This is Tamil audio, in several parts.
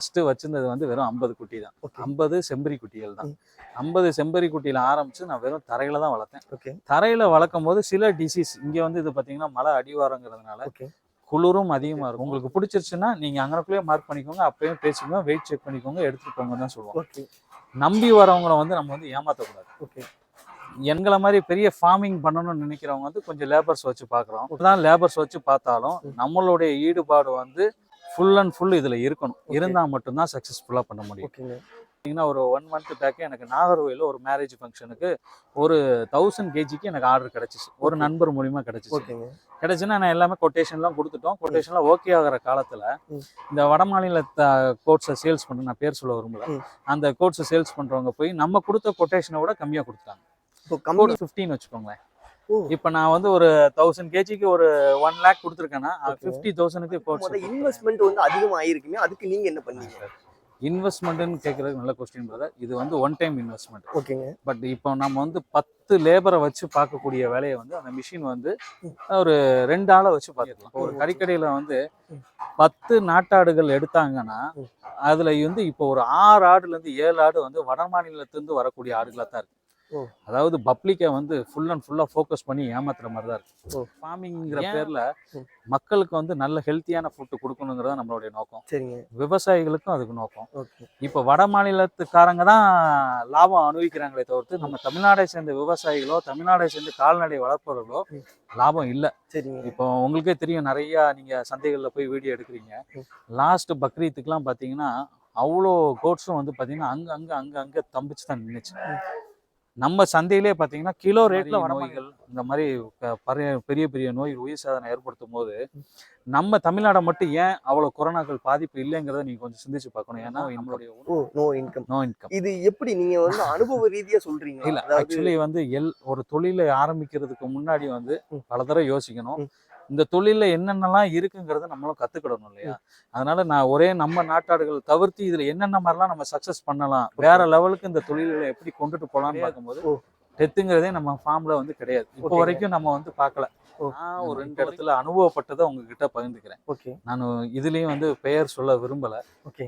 ஃபர்ஸ்ட் வச்சிருந்தது வந்து வெறும் ஐம்பது குட்டி தான். ஐம்பது செம்பரி குட்டிகள் தான். ஐம்பது செம்பரி குட்டியில ஆரம்பிச்சு நான் வெறும் தரையில தான் வளர்த்தேன். ஓகே தரையில வளர்க்கும் போது சில டிசீஸ் இங்க வந்து இது பாத்தீங்கன்னா மழை அடிவாரங்கிறதுனால குளிரும் அதிகமா இருக்கும். உங்களுக்கு பிடிச்சிருச்சுன்னா நீங்க அங்கனக்குள்ளேயே மார்க் பண்ணிக்கோங்க அப்பயும் பேசிக்கோங்க வெயிட் செக் பண்ணிக்கோங்க எடுத்துட்டு போங்கன்னு தான் சொல்லுவோம். நம்பி வரவங்கள வந்து நம்ம வந்து ஏமாத்தக்கூடாது. ஓகே எங்களை மாதிரி பெரிய ஃபார்மிங் பண்ணணும்னு நினைக்கிறவங்க வந்து கொஞ்சம் லேபர்ஸ் வச்சு பார்க்குறோம். தான் லேபர்ஸ் வச்சு பார்த்தாலும் நம்மளுடைய ஈடுபாடு வந்து ஃபுல் அண்ட் ஃபுல் இதுல இருக்கணும் Okay. இருந்தா மட்டும்தான் சக்ஸஸ்ஃபுல்லாக பண்ண முடியும் பார்த்தீங்கன்னா ஒரு ஒன் மந்த் பேக்கே எனக்கு நாகர்கோயிலில் ஒரு மேரேஜ் ஃபங்க்ஷனுக்கு ஒரு தௌசண்ட் கேஜிக்கு எனக்கு ஆர்டர் கிடைச்சிச்சு ஒரு. நண்பர் மூலியமா கிடைச்சிச்சு கிடைச்சுன்னா நான் எல்லாமே கொட்டேஷன்லாம் கொடுத்துட்டோம் கொட்டேஷன்லாம் ஓகே ஆகிற காலத்துல. இந்த வட மாநில கோட்ஸை சேல்ஸ் பண்ண நான் பேர் சொல்ல விரும்பல. அந்த கோட்ஸை சேல்ஸ் பண்றவங்க போய் நம்ம கொடுத்த கொட்டேஷனை விட கம்மியா கொடுத்தாங்க இப்போ கம்மி கோட் ஃபிஃப்டின் வச்சுக்கோங்களேன். இப்போ நான் வந்து ஒரு தௌசண்ட் கேஜிக்கு ஒரு ஒன் லேக் கொடுத்துருக்கேன்னா. ஃபிஃப்டி தௌசண்ட்க்கு முத இன்வெஸ்ட்மெண்ட் வந்து அதிகமா ஆயிருக்குமே அதுக்கு நீங்க என்ன பண்ணீங்க? இன்வெஸ்ட்மெண்ட்னு கேட்கறது நல்ல கொஸ்டின் பிரதர் இது வந்து ஒன் டைம் இன்வெஸ்ட்மெண்ட் ஓகேங்க. பட் இப்போ நம்ம வந்து பத்து லேபரை வச்சு பார்க்கக்கூடிய வேலையை வந்து அந்த மிஷின் வந்து ஒரு ரெண்டு ஆளை வச்சு பார்த்துக்கலாம். இப்போ ஒரு கறிக்கடையில் வந்து. பத்து நாட்டாடுகள் எடுத்தாங்கன்னா. அதுல வந்து இப்போ ஒரு ஆறு ஆடுல இருந்து ஏழு ஆடு வந்து வட மாநிலத்திலிருந்து வரக்கூடிய ஆடுகளா தான் இருக்கு. ஓ. அதாவது பப்ளிக்கை வந்து ஃபுல் அண்ட் ஃபுல்லா ஃபோக்கஸ் பண்ணி ஏமாத்துற மாதிரி தான். இருக்கு ஃபார்மிங்கிற பேர்ல. மக்களுக்கு வந்து நல்ல ஹெல்த்தியான ஃபுட்டு கொடுக்கணுங்கிறது நம்மளுடைய நோக்கம். சரிங்க. விவசாயிகளுக்கும் அதுக்கு நோக்கம். இப்போ வட மாநிலத்துக்காரங்க தான் லாபம் அனுபவிக்கிறாங்களே தவிர்த்து நம்ம தமிழ்நாடை சேர்ந்த விவசாயிகளோ தமிழ்நாடை சேர்ந்த கால்நடை வளர்ப்பவர்களோ. லாபம் இல்லை. சரிங்க. இப்போ உங்களுக்கே தெரியும் நிறைய நீங்க சந்தைகளில் போய் வீடியோ எடுக்கிறீங்க. லாஸ்ட் பக்ரீத்துக்குலாம் பார்த்தீங்கன்னா அவ்வளோ கோட்ஸும் வந்து பார்த்தீங்கன்னா அங்க அங்க அங்க அங்க தம்பிச்சு தான் நின்றுச்சு. நம்ம சந்தையிலே பார்த்தீங்கன்னா கிலோ ரேட்ல வட நோய்கள் இந்த மாதிரி பரிய- பெரிய நோய் உயிர் சாதனை ஏற்படுத்தும் போது நம்ம தமிழ்நாடை மட்டும் ஏன் அவ்வளோ கொரோனாக்கள் பாதிப்பு இல்லைங்கிறத நீங்க கொஞ்சம் சிந்திச்சு பார்க்கணும். ஏன்னா நம்மளுடைய நோ இன்கம் நோ இன்கம் இது எப்படி நீங்க வந்து அனுபவ ரீதியா சொல்றீங்க இல்ல ஆக்சுவலி வந்து எல் ஒரு தொழிலை ஆரம்பிக்கிறதுக்கு முன்னாடி வந்து. பல தடவை யோசிக்கணும். இந்த தொழில்ல என்னென்னலாம் இருக்குங்கிறத நம்மளும் கத்துக்கிடணும் இல்லையா அதனால நான் ஒரே நம்ம நாட்டாடுகள் தவிர்த்து இதுல என்னென்ன மாதிரிலாம் நம்ம சக்சஸ் பண்ணலாம் வேற லெவலுக்கு இந்த தொழில்களை எப்படி கொண்டுட்டு போலாம்னு பார்க்கும்போது. டெத்துங்கிறதே நம்ம ஃபார்ம்ல வந்து கிடையாது இப்போ. வரைக்கும் நம்ம வந்து பார்க்கல. நான் ஒரு ரெண்டு இடத்துல அனுபவப்பட்டதை உங்ககிட்ட பகிர்ந்துக்கிறேன். ஓகே. நான் இதுலயும் வந்து பெயர் சொல்ல விரும்பல. ஓகே.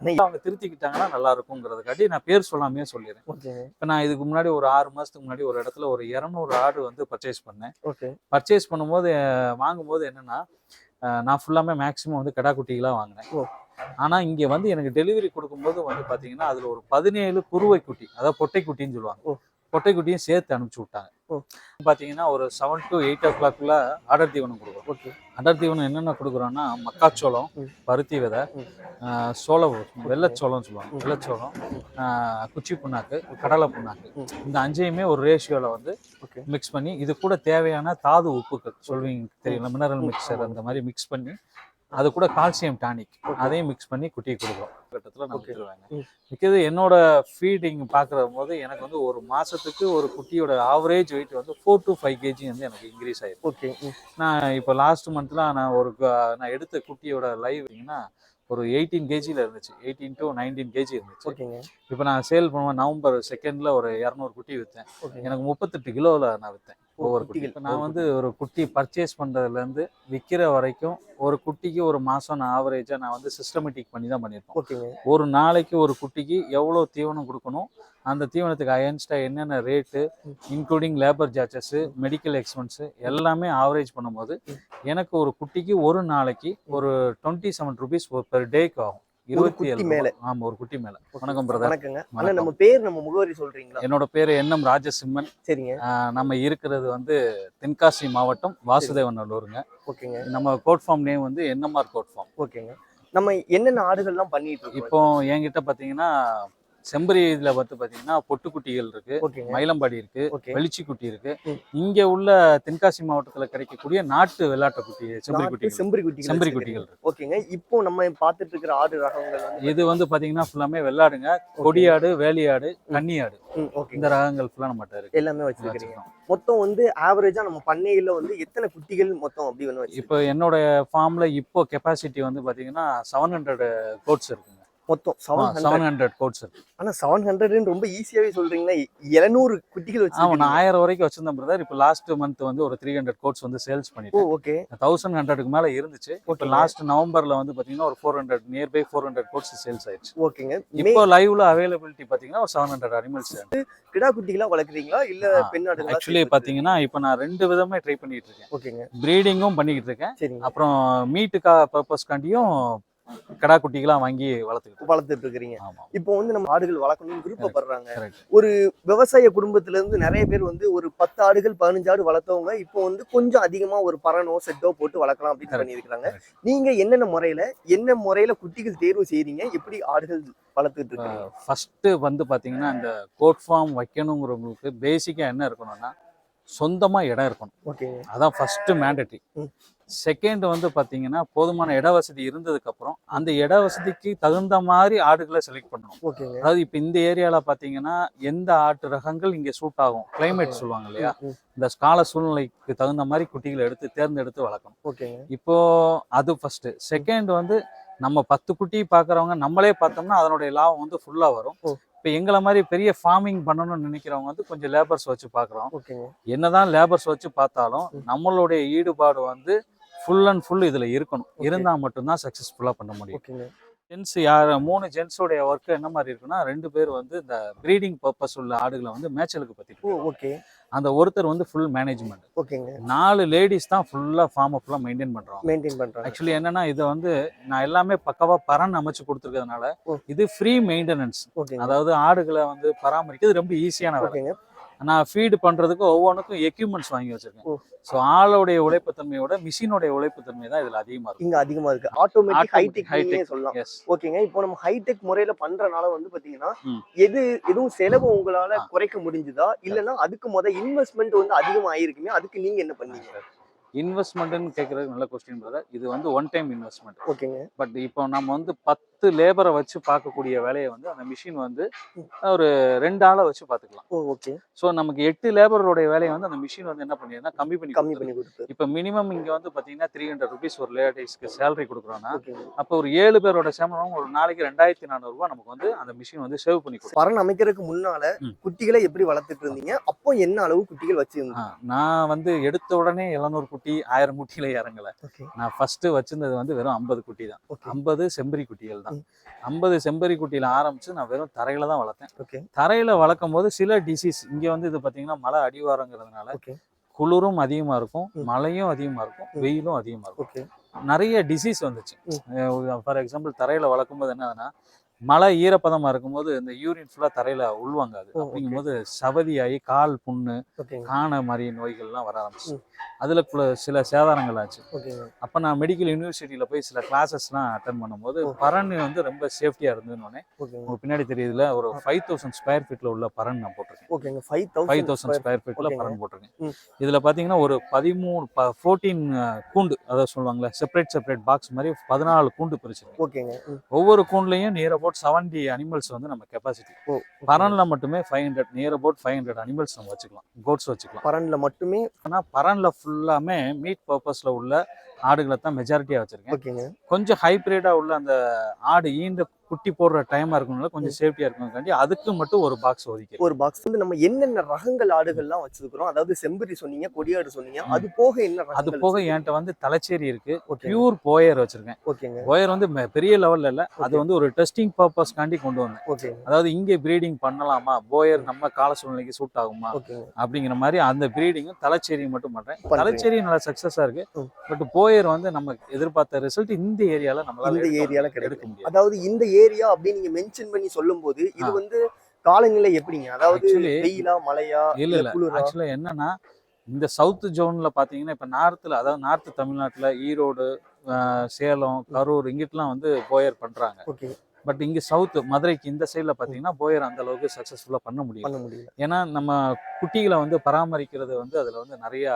அவங்க திருத்திக்கிட்டாங்கன்னா நல்லா இருக்குங்கிறதுக்காட்டி நான் பேர் சொல்லாமே சொல்லிடுறேன். இப்போ நான் இதுக்கு முன்னாடி ஒரு ஆறு மாதத்துக்கு முன்னாடி ஒரு இடத்துல ஒரு இரநூறு ஆடு வந்து பர்ச்சேஸ் பண்ணேன். ஓகே. பர்ச்சேஸ் பண்ணும்போது வாங்கும்போது என்னன்னா நான் ஃபுல்லாமே மேக்ஸிமம் வந்து கடா குட்டிகளாக வாங்கினேன். ஓ. ஆனால் இங்கே வந்து எனக்கு டெலிவரி கொடுக்கும்போது வந்து பார்த்தீங்கன்னா அதில் ஒரு பதினேழு குருவை குட்டி அதாவது பொட்டை குட்டின்னு சொல்லுவாங்க ஓ. பொட்டை குட்டியும் சேர்த்து அனுப்பிச்சு விட்டாங்க. பார்த்தீங்கன்னா ஒரு செவன் டு எயிட் ஓ கிளாக்குள்ள அடர் தீவனம் கொடுக்குறோம் ஓகே அடர் தீவனம் என்னென்ன கொடுக்குறோன்னா மக்காச்சோளம். பருத்தி விதை சோள வெள்ளச்சோளம் சொல்லுவாங்க. வெள்ளச்சோளம் குச்சி புண்ணாக்கு கடலை புண்ணாக்கு. இந்த அஞ்சையுமே ஒரு ரேஷியோவில் வந்து மிக்ஸ் பண்ணி இது கூட தேவையான தாது உப்புக்கள் சொல்வீங்க தெரியல மினரல். மிக்சர் அந்த மாதிரி மிக்ஸ் பண்ணி அது கூட கால்சியம் டானிக். அதையும் மிக்ஸ் பண்ணி குட்டியை கொடுக்குறோம். கட்டத்தில் நான். விட்டுருவாங்க. மிக்கது என்னோட ஃபீடிங் பார்க்குற போது எனக்கு வந்து ஒரு மாசத்துக்கு ஒரு குட்டியோட ஆவரேஜ் வெயிட் வந்து ஃபோர் டு ஃபைவ் கேஜி வந்து எனக்கு இன்க்ரீஸ் ஆயிருக்கு. ஓகே நான் இப்போ லாஸ்ட் மந்த்ல நான் ஒரு நான் எடுத்த குட்டியோட லைவ் ஒரு எயிட்டீன் கேஜியில் இருந்துச்சு. எயிட்டீன் டு நைன்டீன் கேஜி இருந்துச்சு. ஓகேங்க. இப்போ நான் சேல் பண்ணுவேன் நவம்பர் செகண்ட்ல ஒரு இரநூறு குட்டி விற்றேன் எனக்கு முப்பத்தெட்டு கிலோவில் நான் விற்றேன் ஒவ்வொரு குட்டி குட்டிகள். இப்போ நான் வந்து ஒரு குட்டி பர்ச்சேஸ் பண்ணுறதுலேருந்து விற்கிற வரைக்கும் ஒரு குட்டிக்கு ஒரு மாதம் நான் ஆவரேஜாக நான் வந்து சிஸ்டமேட்டிக் பண்ணி தான் பண்ணியிருப்போம் ஓகேங்க ஒரு நாளைக்கு ஒரு குட்டிக்கு எவ்வளோ தீவனம் கொடுக்கணும் அந்த தீவனத்துக்கு அயன்ஸ்டாக என்னென்ன rate. Including labour charges medical expense எல்லாமே ஆவரேஜ் பண்ணும்போது. எனக்கு ஒரு குட்டிக்கு ஒரு நாளைக்கு ஒரு டுவெண்ட்டி செவன் ருபீஸ் பெர் டேக்கு ஆகும் இருபத்தி குட்டி ஏழு மேல. ஆமா ஒரு குட்டி மேல. வணக்கம் பிரதர் வணக்கங்க. வணக்கம். நம்ம பேர் நம்ம முகவரி சொல்றீங்களா? என்னோட பேரு என்எம் ராஜசிம்மன். சரிங்க. நம்ம இருக்கிறது வந்து தென்காசி மாவட்டம் வாசுதேவன் நல்லூருங்க. ஓகேங்க. நம்ம கோட் ஃபார்ம் நேம் வந்து என்எம்ஆர் கோட் ஃபார்ம் ஓகேங்க. நம்ம என்னென்ன ஆடுகள்லாம் பண்ணிட்டு இருக்கோம்? இப்போ என்கிட்ட பாத்தீங்கன்னா செம்பரி இதுல வந்து பாத்தீங்கன்னா பொட்டுக்குட்டிகள் இருக்கு மயிலம்பாடி இருக்கு ஓகே. வெளிச்சி குட்டி இருக்கு. இங்க உள்ள தென்காசி மாவட்டத்துல கிடைக்கக்கூடிய நாட்டு வெள்ளாட்டு குட்டி செம்பரி குட்டிகள். செம்பரி குட்டிகள் செம்பரி. குட்டிகள் இருக்கு. ஓகேங்க. இப்போ நம்ம பார்த்துட்டு இருக்கிற ஆடு ரகங்கள் இது வந்து பாத்தீங்கன்னா ஃபுல்லாமே வெள்ளாடுங்க. கொடியாடு வேலியாடு கன்னியாடு. இந்த ரகங்கள் ஃபுல்லா நம்மகிட்ட இருக்கு. எல்லாமே வச்சிருக்கீங்க. மொத்தம் வந்து ஆவரேஜா நம்ம பண்ணையில வந்து எத்தனை குட்டிகள் மொத்தம் அப்படி வச்சிருக்கீங்க இப்போ என்னோட ஃபார்ம்ல இப்போ கெப்பாசிட்டி வந்து பாத்தீங்கன்னா செவன் ஹண்ட்ரட் கோட்ஸ் இருக்குங்க. மொத்தம் செவன் செவன் ஹண்ட்ரட் கோட்ஸ் இருக்கு. ஆனா செவன் ஹண்ட்ரட்னு ரொம்ப ஈஸியாவே சொல்றீங்களா எழுநூறு குட்டிகள் ஆமா நான் வச்சு ஆயிரம் வரைக்கும் வச்சிருந்தேன் பிரதர் இப்போ லாஸ்ட் மந்த் வந்து ஒரு த்ரீ ஹண்ட்ரட் கோட்ஸ் வந்து சேல்ஸ் ஓ பண்ணிட்டேன் ஓகே தௌசண்ட் ஹண்ட்ரடுக்கு மேல இருந்துச்சு. இப்போ. லாஸ்ட் நவம்பர்ல வந்து பாத்தீங்கன்னா ஒரு four hundred near by four hundred goats sales ஆயிடுச்சு. ஓகேங்க. இப்போ லைவ்ல அவைலபிலிட்டி பாத்தீங்கன்னா ஒரு செவன் ஹண்ட்ரட் அனிமல்ஸ் கிடா குட்டிகளா வளர்க்குறீங்களா இல்ல பெண் ஆக்சுவலி பாத்தீங்கன்னா இப்போ நான் ரெண்டு விதமே ட்ரை பண்ணிட்டு இருக்கேன். ஓகேங்க. ப்ரீடிங்கும் பண்ணிக்கிட்டு இருக்கேன். அப்புறம் மீட்டுக்கா பர்பஸ்க்காண்டியும் கடா குட்டிகளா வாங்கி வளர்த்துக்கிட்டு. வளர்த்துட்டு இருக்கிறீங்க. இப்போ வந்து நம்ம ஆடுகள் வளர்க்கணும்னு விருப்பப்படுறாங்க. ஒரு விவசாய குடும்பத்துல இருந்து நிறைய பேர் வந்து ஒரு பத்து ஆடுகள் பதினஞ்சு ஆடு வளர்த்தவங்க இப்போ வந்து கொஞ்சம் அதிகமா ஒரு பறனோ செட்டோ போட்டு வளர்க்கலாம் அப்படின்னு Correct. பண்ணியிருக்காங்க நீங்க என்னென்ன முறையில என்ன முறையில குட்டிகள் தேர்வு செய்றீங்க? எப்படி ஆடுகள் வளர்த்துட்டு இருக்கீங்க? ஃபர்ஸ்ட் வந்து பாத்தீங்கன்னா இந்த கோட் ஃபார்ம் வைக்கணுங்கிறவங்களுக்கு பேசிக்கா என்ன இருக்கணும்னா சொந்தமா இடம் இருக்கணும். ஓகேங்க. அதான் ஃபர்ஸ்ட் மேண்டட்ரி. செகண்ட் வந்து பாத்தீங்கன்னா போதுமான இட வசதி இருந்ததுக்கு அப்புறம் அந்த இட வசதிக்கு தகுந்த மாதிரி ஆடுகளை செலக்ட் பண்ணணும். அதாவது இப்போ இந்த ஏரியால பாத்தீங்கன்னா எந்த ஆட்டு ரகங்கள் இங்க சூட் ஆகும்? கிளைமேட் சொல்லுவாங்க இல்லையா. இந்த கால சூழ்நிலைக்கு தகுந்த மாதிரி குட்டிகளை எடுத்து தேர்ந்தெடுத்து வளர்க்கணும். ஓகேங்க. இப்போ அது ஃபர்ஸ்ட் செகண்ட் வந்து நம்ம பத்து குட்டி பார்க்குறவங்க நம்மளே பார்த்தோம்னா அதனுடைய லாபம் வந்து ஃபுல்லா வரும். இப்போ எங்களை மாதிரி பெரிய ஃபார்மிங் பண்ணணும்னு நினைக்கிறவங்க வந்து கொஞ்சம் லேபர்ஸ் வச்சு பார்க்குறோம் என்னதான் லேபர்ஸ் வச்சு பார்த்தாலும். நம்மளுடைய ஈடுபாடு வந்து ஃபுல் அண்ட் ஃபுல் இதுல இருக்கணும். Okay. இருந்தா மட்டும்தான் சக்சஸ்ஃபுல்லா பண்ண முடியும். ஜென்ஸ் யார் மூணு ஜென்ஸோடைய ஒர்க் என்ன மாதிரி இருக்குன்னா ரெண்டு பேர் வந்து இந்த ப்ரீடிங் பர்பஸ் உள்ள ஆடுகளை வந்து மேய்ச்சலுக்கு பத்திட்டு ஓகே அந்த ஒருத்தர் வந்து ஃபுல் மேனேஜ்மெண்ட் ஓகேங்க. நாலு லேடிஸ் தான் ஃபுல்லா ஃபார்ம் ஃபுல்லா மெயின்டைன் பண்றாங்க. மெயின்டைன் பண்றாங்க. ஆக்சுவலி என்னன்னா இது வந்து நான் எல்லாமே பக்கவா பரன் அமைச்சு கொடுத்துருக்கிறதுனால. இது ஃப்ரீ மெயின்டெனன்ஸ் ஓகேங்க. அதாவது ஆடுகளை வந்து பராமரிக்கிறது ரொம்ப ஈஸியான வேலை. ஓகேங்க. நான் ஃபீடு பண்றதுக்கு ஒவ்வொன்றுக்கும் எக்யூப்மெண்ட்ஸ் வாங்கி. வச்சிருக்கேன். ஸோ ஆளுடைய உழைப்புத்தன்மையோட மிஷினுடைய உழைப்புத்தன்மை தான் இதுல அதிகமா இருக்கும் இங்க அதிகமா இருக்கு. Automatic high-tech high-tech. சொல்லலாம். ஓகேங்க. இப்போ நம்ம ஹைடெக் முறையில பண்றனால வந்து பாத்தீங்கன்னா ம். எது எதுவும் செலவு உங்களால. குறைக்க முடிஞ்சுதா? இல்லைன்னா அதுக்கு முத இன்வெஸ்ட்மெண்ட் வந்து அதிகமா ஆயிருக்குமே அதுக்கு நீங்க என்ன பண்ணீங்க? இன்வெஸ்ட்மெண்ட்னு கேட்கறது நல்ல கொஸ்டின் பிரதர் இது வந்து ஒன் டைம் இன்வெஸ்ட்மெண்ட் ஓகேங்க. பட் இப்போ நம்ம வந்து பத்து லேபரை வச்சு பார்க்கக்கூடிய வேலையை வந்து அந்த மிஷின் வந்து. ஒரு ரெண்டு ஆளை வச்சு பார்த்துக்கலாம். ஓகே ஸோ நமக்கு எட்டு லேபரோடைய வேலையை வந்து அந்த மிஷின் வந்து என்ன பண்ணிடுதுன்னா கம்மி பண்ணி கம்மி. பண்ணி கொடுத்து இப்போ மினிமம் இங்க வந்து பாத்தீங்கன்னா த்ரீ ஹண்ட்ரட் ருபீஸ் ஒரு லேடிஸ்க்கு சேலரி கொடுக்குறோம்னா ஓகேங்க அப்போ ஒரு ஏழு பேரோட சம்பளம் ஒரு நாளைக்கு ரெண்டாயிரத்தி நானூறுபா நமக்கு வந்து அந்த மிஷின் வந்து சேவ் பண்ணி கொடுக்கும். பறன் அமைக்கிறதுக்கு முன்னால. குட்டிகளை எப்படி வளர்த்துட்டு இருந்தீங்க? அப்போ என்ன அளவு குட்டிகள் வச்சிருந்தீங்க? நான் வந்து எடுத்த உடனே எழுநூறு குட்டி ஆயிரம் குட்டியில இறங்கல. நான் ஃபர்ஸ்ட் வச்சிருந்தது வந்து வெறும் ஐம்பது குட்டி தான். ஐம்பது செம்பரி குட்டிகள் தான். ஐம்பது செம்பரி குட்டியில ஆரம்பிச்சு நான் வெறும் தரையில தான் வளர்த்தேன். ஓகே. தரையில வளர்க்கும் போது சில டிசீஸ் இங்க வந்து இது பாத்தீங்கன்னா மழை அடிவாரங்கிறதுனால குளிரும் அதிகமா இருக்கும். மழையும் அதிகமா இருக்கும். வெயிலும் அதிகமா இருக்கும். நிறைய டிசீஸ் வந்துச்சு. ஃபார் எக்ஸாம்பிள் தரையில வளர்க்கும் போது என்னதுன்னா மழை ஈரப்பதமா இருக்கும்போது இந்த யூரின் ஃபுல்லா தரையில உள்வாங்காது ஓ, அப்படிங்கும்போது சவதியாகி கால் புண்ணு காண மாதிரி நோய்கள்லாம் வர ஆரம்பிச்சு. அதுல சில சேதாரங்கள் ஆச்சு. அப்ப நான் மெடிக்கல் யூனிவர்சிட்டியில போய் சில கிளாஸஸ்லாம் அட்டன் பண்ணும்போது. பரண் வந்து ரொம்ப சேஃப்டியா இருந்ததுன்னு உங்களுக்கு பின்னாடி தெரியுதுல ஒரு ஃபைவ் தௌசண்ட் ஸ்கொயர் ஃபீட்ல உள்ள பரண் நான் போட்டிருக்கேன். ஃபைவ் தௌசண்ட் ஸ்கொயர் ஃபீட்ல. பரண் போட்டிருக்கேன். இதுல பாத்தீங்கன்னா ஒரு பதிமூணு ஃபோர்டீன் கூண்டு அதாவது சொல்லுவாங்கல்ல செப்பரேட் செப்பரேட் பாக்ஸ் மாதிரி பதினாலு கூண்டு பிரிச்சிருக்கேன். ஒவ்வொரு கூண்ட்லயும் நியர் அபவுட் செவன்டி அனிமல்ஸ் வந்து நம்ம கெப்பாசிட்டி ஓ பரன்ல மட்டுமே five hundred near about five hundred animals நம்ம வச்சுக்கலாம். கோட்ஸ் வச்சுக்கலாம். பரன்ல மட்டுமே? ஆனா பரன்ல ஃபுல்லாமே மீட் பர்பஸ்ல உள்ள ஆடுகளை தான் மெஜாரிட்டியா வச்சிருக்கேன். ஓகேங்க. கொஞ்சம் ஹைப்ரிடா உள்ள அந்த ஆடு ஈந்த குட்டி போடுற டைமா இருக்கணும்ல கொஞ்சம் சேஃப்டியா இருக்கணும்காண்டி அதுக்கு மட்டும் ஒரு பாக்ஸ் ஒதுக்கி ஒரு பாக்ஸ் வந்து நம்ம என்னென்ன ரகங்கள் ஆடுகள்லாம் வச்சிருக்கிறோம் அதாவது செம்பரி சொன்னீங்க கொடியாடு சொன்னீங்க. அது போக என்ன அது போக என்கிட்ட வந்து தலைச்சேரி இருக்கு ஓகே பியூர் போயர் வச்சிருக்கேன். ஓகேங்க. போயர் வந்து பெரிய லெவல்ல இல்ல அது. வந்து ஒரு டெஸ்டிங் பர்பஸ்க்காண்டி கொண்டு வந்தேன். ஓகேங்க. அதாவது இங்கே ப்ரீடிங் பண்ணலாமா போயர் நம்ம கால சூழ்நிலைக்கு சூட் ஆகுமா அப்படிங்கிற மாதிரி அந்த ப்ரீடிங்கும் தலைச்சேரியும் மட்டும் பண்றேன். தலைச்சேரி நல்லா சக்சஸா இருக்கு. பட் போயர் வந்து நம்ம எதிர்பார்த்த ரிசல்ட் இந்த ஏரியால நம்மளால இந்த ஏரியால. எடுக்க முடியாது. அதாவது இந்த ஏரியா அப்படின்னு நீங்க மென்ஷன் பண்ணி சொல்லும்போது இது ஆ. வந்து காலநிலை எப்படிங்க? அதாவது வெயிலா மழையா இல்ல இல்ல ஆக்சுவலா என்னன்னா இந்த சவுத் ஜோன்ல பாத்தீங்கன்னா இப்ப நார்த்ல அதாவது நார்த் தமிழ்நாட்டுல ஈரோடு சேலம் கரூர் இங்கிட்டலாம் வந்து போயர் பண்றாங்க. பட் இங்க சவுத் மதுரைக்கு இந்த சைடுல பாத்தீங்கன்னா போயர் அந்த அளவுக்கு சக்சஸ்ஃபுல்லா பண்ண முடியும் ஏன்னா நம்ம குட்டிகளை வந்து பராமரிக்கிறது வந்து அதுல வந்து நிறைய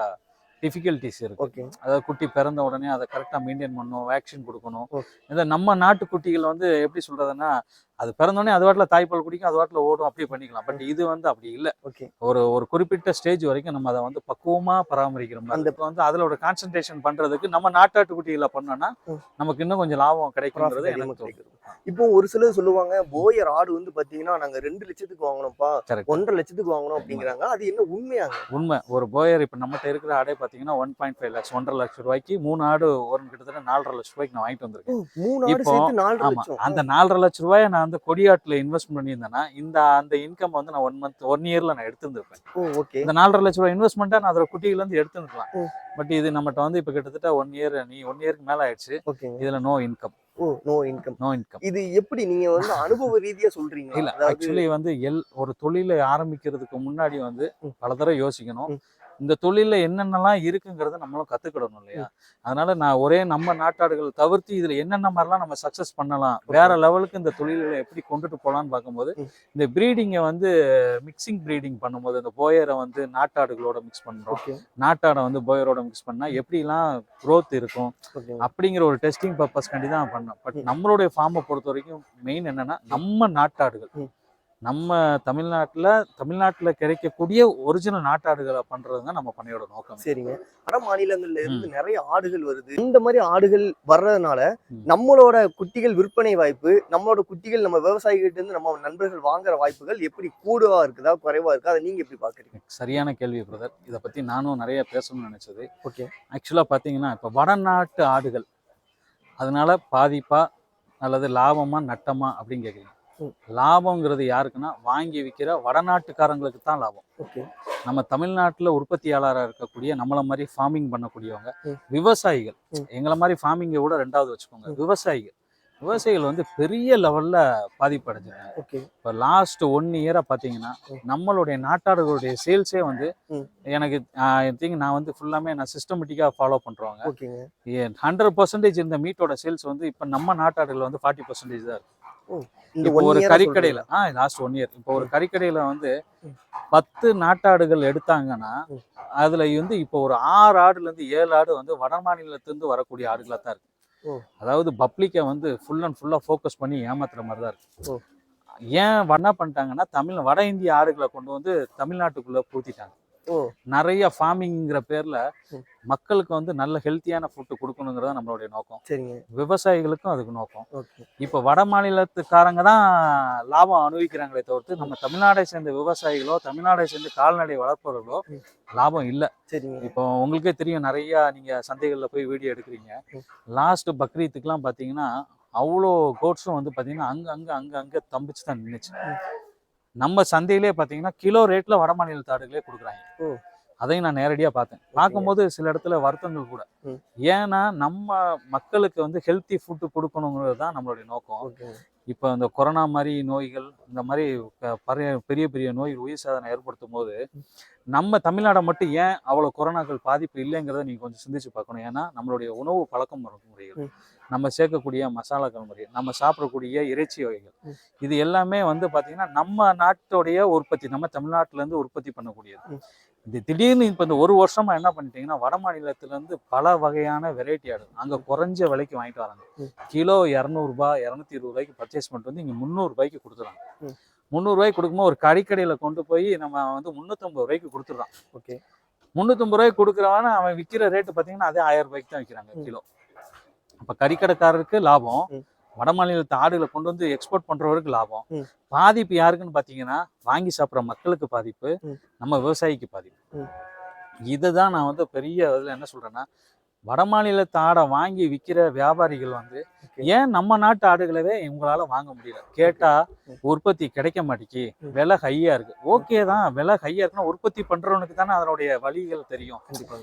டிஃபிகல்ட்டிஸ் இருக்கு. ஓகே. அதாவது குட்டி பிறந்த உடனே அதை கரெக்டாக மெயின்டைன் பண்ணணும் வேக்சின் கொடுக்கணும். இந்த நம்ம நாட்டு குட்டிகள் வந்து எப்படி சொல்றதுன்னா அது பிறந்தோடனே அது வாட்டில் தாய்ப்பால் குடிக்கும் அது வாட்டில் ஓடும் அப்படியே பண்ணிக்கலாம். பட் இது வந்து அப்படி இல்லை. ஓகே. ஒரு ஒரு குறிப்பிட்ட ஸ்டேஜ் வரைக்கும் நம்ம அதை வந்து பக்குவமா பராமரிக்கிறோம் அந்த- அந்த வந்து அதோட கான்சென்ட்ரேஷன் பண்றதுக்கு நம்ம நாட்டாட்டு குட்டிகளை பண்ணோம்னா. நமக்கு இன்னும் கொஞ்சம் லாபம் Profit எனக்கு. கிடைக்கும். இப்போ ஒரு சிலர் சொல்லுவாங்க போயர் ஆடு வந்து பாத்தீங்கன்னா நாங்க ரெண்டு லட்சத்துக்கு வாங்கினோம்ப்பா. ஒன்றரை லட்சத்துக்கு வாங்கினோம் அப்படிங்கிறாங்க. அது என்ன உண்மையாங்க? உண்மை. ஒரு போயர் இப்போ நம்மகிட்ட இருக்கிற ஆடே பார்த்தீங்கன்னா ஒன் பாயிண்ட் ஃபைவ் லேக்ஸ் ஒன்றரை லட்சம் ரூபாய்க்கு மூணு ஆடு ஒரு கிட்டத்தட்ட நாலரை லட்சம் ரூபாய்க்கு நான் வாங்கிட்டு வந்திருக்கேன். மூணு ஆடு இப்போ- லட்சம். அந்த நாலரை லட்ச ரூபாயை நான் வந்து கொடியாட்டுல இன்வெஸ்ட் பண்ணியிருந்தேன்னா இந்த அந்த இன்கம் வந்து நான் ஒன் மந்த் ஒன் இயர்ல நான் எடுத்திருந்திருப்பேன். ஓகே இந்த நாலரை லட்ச ரூபாய் இன்வெஸ்ட்மெண்ட்டா நான் அதோட குட்டியில இருந்து எடுத்துருக்கலாம். பட் இது நம்மகிட்ட வந்து இப்போ கிட்டத்தட்ட ஒன் இயர் நீ ஒன் இயருக்கு மேல ஆயிடுச்சு. ஓகேங்க இதுல நோ இன்கம் ஓ நோ இன்கம் நோ இன்கம் இது எப்படி நீங்க வந்து அனுபவ ரீதியா சொல்றீங்க இல்ல ஆக்சுவலி வந்து எல் ஒரு தொழிலை ஆரம்பிக்கிறதுக்கு முன்னாடி வந்து. பல தடவை யோசிக்கணும். இந்த தொழில்ல என்னென்னலாம் இருக்குங்கிறத நம்மளும் கத்துக்கிடணும் இல்லையா? அதனால நான் ஒரே நம்ம நாட்டாடுகள் தவிர்த்து இதுல என்னென்ன மாதிரிலாம் நம்ம சக்சஸ் பண்ணலாம் வேற லெவலுக்கு இந்த தொழில்களை எப்படி கொண்டுட்டு போலாம்னு பார்க்கும்போது. இந்த ப்ரீடிங்கை வந்து மிக்சிங் ப்ரீடிங் பண்ணும்போது இந்த போயரை வந்து நாட்டாடுகளோட மிக்ஸ் பண்றோம். ஓகே. நாட்டாடை வந்து போயரோட மிக்ஸ் பண்ணா எப்படிலாம் growth இருக்கும் அப்படிங்கிற ஒரு டெஸ்டிங் பர்பஸ் கண்டி தான் பண்ணோம். பட். நம்மளுடைய ஃபார்மை பொறுத்த வரைக்கும் மெயின் என்னன்னா நம்ம நாட்டாடுகள். நம்ம தமிழ்நாட்டுல தமிழ்நாட்டுல கிடைக்கக்கூடிய ஒரிஜினல் நாட்டாடுகளை பண்றது தான் நம்ம பண்ணையோட நோக்கம். சரிங்க. வட மாநிலங்கள்ல இருந்து நிறைய ஆடுகள் வருது. இந்த மாதிரி ஆடுகள் வர்றதுனால. நம்மளோட குட்டிகள் விற்பனை வாய்ப்பு நம்மளோட குட்டிகள் நம்ம விவசாயிகிட்ட இருந்து நம்ம நண்பர்கள் வாங்குற வாய்ப்புகள் எப்படி கூடுவா இருக்குதா குறைவா இருக்கா அதை நீங்க எப்படி பாக்குறீங்க? சரியான கேள்வி பிரதர் இதை பத்தி நானும் நிறைய பேசணும்னு நினைச்சது. ஓகே. ஆக்சுவலா பாத்தீங்கன்னா இப்ப வடநாட்டு ஆடுகள். அதனால பாதிப்பா அல்லது லாபமா நட்டமா அப்படின்னு கேக்குறீங்க. ம். லாபங்கிறது யாருக்குன்னா வாங்கி விற்கிற வடநாட்டுக்காரங்களுக்கு தான் லாபம் ஓகே நம்ம தமிழ்நாட்டில் உற்பத்தியாளராக இருக்கக்கூடிய நம்மள மாதிரி ஃபார்மிங் பண்ணக்கூடியவங்க. விவசாயிகள். எங்களை மாதிரி ஃபார்மிங்கை கூட ரெண்டாவது வச்சுக்கோங்க. விவசாயிகள் விவசாயிகள் வந்து பெரிய லெவல்ல பாதிப்படைஞ்சிருக்காங்க ஓகே இப்போ லாஸ்ட் ஒன் இயரா பார்த்தீங்கன்னா. நம்மளுடைய நாட்டாடுகளுடைய சேல்ஸே வந்து. எனக்கு திங்க் நான் வந்து ஃபுல்லாமே நான் சிஸ்டமேட்டிக்காக ஃபாலோ பண்றவங்க ஓகேங்க ஹண்ட்ரட் பர்சன்டேஜ் இந்த மீட்டோட சேல்ஸ் வந்து இப்போ நம்ம நாட்டாடுகள் வந்து ஃபார்ட்டி பர்சன்டேஜ் தான் இருக்கு இப்போ ஒரு கறிக்கடையில ஆ லாஸ்ட் ஒன் இயர் இப்போ ஒரு கறிக்கடையில வந்து. பத்து நாட்டாடுகள் எடுத்தாங்கன்னா. அதுல வந்து இப்போ ஒரு ஆறு ஆடுல இருந்து ஏழு ஆடு வந்து வட மாநிலத்துல இருந்து வரக்கூடிய ஆடுகளா தான் இருக்கு. அதாவது பப்ளிக்கை வந்து ஃபுல் அண்ட் ஃபுல்லா ஃபோக்கஸ் பண்ணி ஏமாத்துற மாதிரி தான் இருக்கு. ஏன் என்ன பண்ணிட்டாங்கன்னா தமிழ் வட இந்திய ஆடுகளை கொண்டு வந்து தமிழ்நாட்டுக்குள்ள பூத்திட்டாங்க நிறைய ஃபார்மிங்கிற பேர்ல. மக்களுக்கு வந்து நல்ல ஹெல்த்தியான ஃபுட்டு கொடுக்கணுங்கிறத நம்மளுடைய நோக்கம். சரிங்க. விவசாயிகளுக்கும் அதுக்கு நோக்கம். இப்போ வட மாநிலத்துக்காரங்க தான் லாபம் அனுபவிக்கிறாங்களே தவிர்த்து நம்ம தமிழ்நாடை சேர்ந்த விவசாயிகளோ தமிழ்நாடை சேர்ந்த கால்நடை வளர்ப்பவர்களோ. லாபம் இல்லை. சரிங்க. இப்போ உங்களுக்கே தெரியும் நிறைய நீங்க சந்தைகளில் போய் வீடியோ எடுக்கிறீங்க. லாஸ்ட் பக்ரீத்துக்குலாம் பார்த்தீங்கன்னா அவ்வளோ கோட்ஸும் வந்து பார்த்தீங்கன்னா அங்க அங்க அங்க அங்க தம்பிச்சு தான் நின்றுச்சு. நம்ம சந்தையிலே பார்த்தீங்கன்னா கிலோ ரேட்ல வட மாநில ஆடுகளே கொடுக்குறாங்க ஓ. அதையும் நான் நேரடியாக பார்த்தேன் பார்க்கும்போது சில இடத்துல வருத்தங்கள் கூட. ஏன்னா நம்ம மக்களுக்கு வந்து ஹெல்த்தி ஃபுட்டு கொடுக்கணுங்கிறது தான் நம்மளுடைய நோக்கம் இப்போ இந்த கொரோனா மாதிரி நோய்கள் இந்த மாதிரி பெரிய பெரிய நோய் உயிர் சாதனை ஏற்படுத்தும் போது நம்ம தமிழ்நாடை மட்டும் ஏன் அவ்வளோ கொரோனாக்கள் பாதிப்பு இல்லைங்கிறத நீங்கள் கொஞ்சம் சிந்திச்சு பார்க்கணும் ஏன்னா நம்மளுடைய உணவு பழக்கம் முறைகள். நம்ம சேர்க்கக்கூடிய மசாலாக்கள் முறை நம்ம சாப்பிடக்கூடிய இறைச்சி வகைகள். இது எல்லாமே வந்து பார்த்தீங்கன்னா நம்ம நாட்டுடைய உற்பத்தி நம்ம தமிழ்நாட்டிலேருந்து உற்பத்தி பண்ணக்கூடியது. இது திடீர்னு இப்போ இந்த ஒரு வருஷமா என்ன பண்ணிட்டீங்கன்னா வட மாநிலத்திலேருந்து பல வகையான வெரைட்டி ஆடு அங்கே குறைஞ்ச விலைக்கு வாங்கிட்டு வராங்க. கிலோ இரநூறுபா இரநூத்தி இருபது ரூபாய்க்கு பர்ச்சேஸ் பண்ணிட்டு வந்து இங்கே முந்நூறுபாய்க்கு கொடுத்துறாங்க ம். முந்நூறுபாய்க்கு கொடுக்கும்போது ஒரு கறிக்கடையில் கொண்டு போய் நம்ம வந்து முந்நூற்றம்பது ரூபாய்க்கு கொடுத்துட்றான் ஓகே முந்நூற்றம்பது ரூபாய்க்கு கொடுக்குறவன அவன் விற்கிற ரேட்டு பார்த்தீங்கன்னா அதே ஆயிரம் ரூபாய்க்கு தான் விற்கிறாங்க. கிலோ அப்போ கறிக்கடைக்காரருக்கு லாபம். வட மாநிலத்து ஆடுகளை கொண்டு வந்து எக்ஸ்போர்ட் பண்றவருக்கு லாபம். பாதிப்பு யாருக்குன்னு பார்த்தீங்கன்னா வாங்கி சாப்பிட்ற மக்களுக்கு பாதிப்பு. நம்ம விவசாயிக்கு பாதிப்பு. இதுதான் நான் வந்து பெரிய இதில் என்ன சொல்றேன்னா வட மாநிலத்து ஆடை வாங்கி விற்கிற வியாபாரிகள் வந்து. ஏன் நம்ம நாட்டு ஆடுகளவே இவங்களால வாங்க முடியல? கேட்டா. உற்பத்தி கிடைக்க மாட்டேங்கி. விலை ஹையா இருக்கு. ஓகே தான். விலை ஹையா இருக்குன்னா உற்பத்தி பண்றவனுக்கு தானே அதனுடைய வழிகள் தெரியும்.